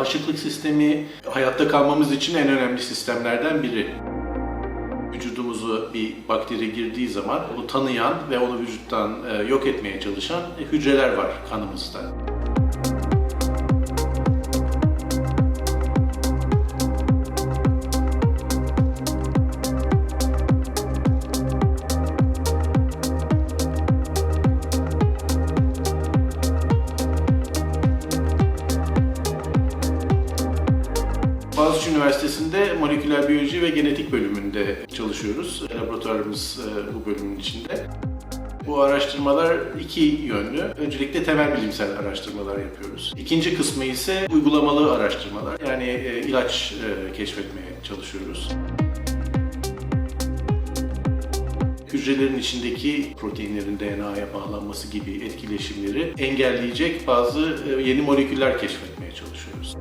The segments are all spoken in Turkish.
Bağışıklık sistemi hayatta kalmamız için en önemli sistemlerden biri. Vücudumuzu bir bakteri girdiği zaman onu tanıyan ve onu vücuttan e, yok etmeye çalışan hücreler var kanımızda. Boğaziçi Üniversitesi'nde moleküler biyoloji ve genetik bölümünde çalışıyoruz. Laboratuvarımız e, bu bölümün içinde. Bu araştırmalar iki yönlü. Öncelikle temel bilimsel araştırmalar yapıyoruz. İkinci kısmı ise uygulamalı araştırmalar. Yani e, ilaç e, keşfetmeye çalışıyoruz. Hücrelerin içindeki proteinlerin DNA'ya bağlanması gibi etkileşimleri engelleyecek bazı yeni moleküller keşfetmeye çalışıyoruz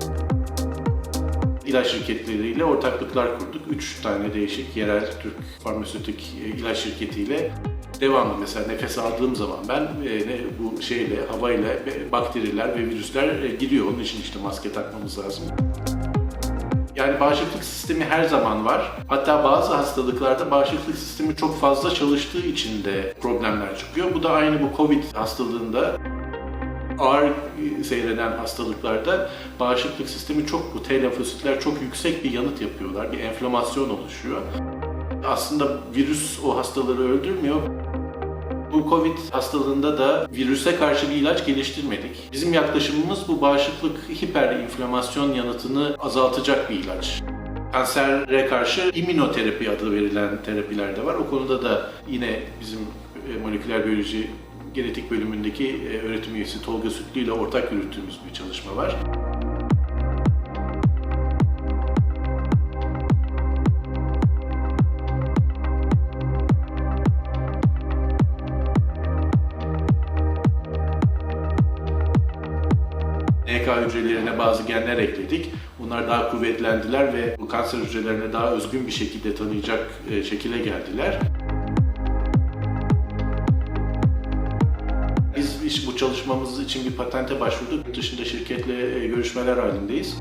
ilaç şirketleriyle ortaklıklar kurduk. Üç tane değişik yerel Türk farmasötik e, ilaç şirketiyle devamlı mesela nefes aldığım zaman ben e, bu şeyle, havayla bakteriler ve virüsler e, giriyor. Onun için işte maske takmamız lazım. Yani bağışıklık sistemi her zaman var. Hatta bazı hastalıklarda bağışıklık sistemi çok fazla çalıştığı için de problemler çıkıyor. Bu da aynı bu Covid hastalığında ağır seyreden hastalıklarda bağışıklık sistemi çok, bu T lenfositler çok yüksek bir yanıt yapıyorlar, bir enflamasyon oluşuyor. Aslında virüs o hastaları öldürmüyor. Bu Covid hastalığında da virüse karşı bir ilaç geliştirmedik. Bizim yaklaşımımız bu bağışıklık hiperinflamasyon yanıtını azaltacak bir ilaç. Kansere karşı immünoterapi adı verilen terapiler de var. O konuda da yine bizim e, moleküler biyoloji genetik bölümündeki e, öğretim üyesi Tolga Sütlü ile ortak yürüttüğümüz bir çalışma var. NK hücrelerine bazı genler ekledik. Bunlar daha kuvvetlendiler ve bu kanser hücrelerine daha özgün bir şekilde tanıyacak e, şekile geldiler. İş- bu çalışmamız için bir patente başvurduk. Yurt dışında şirketle e, görüşmeler halindeyiz.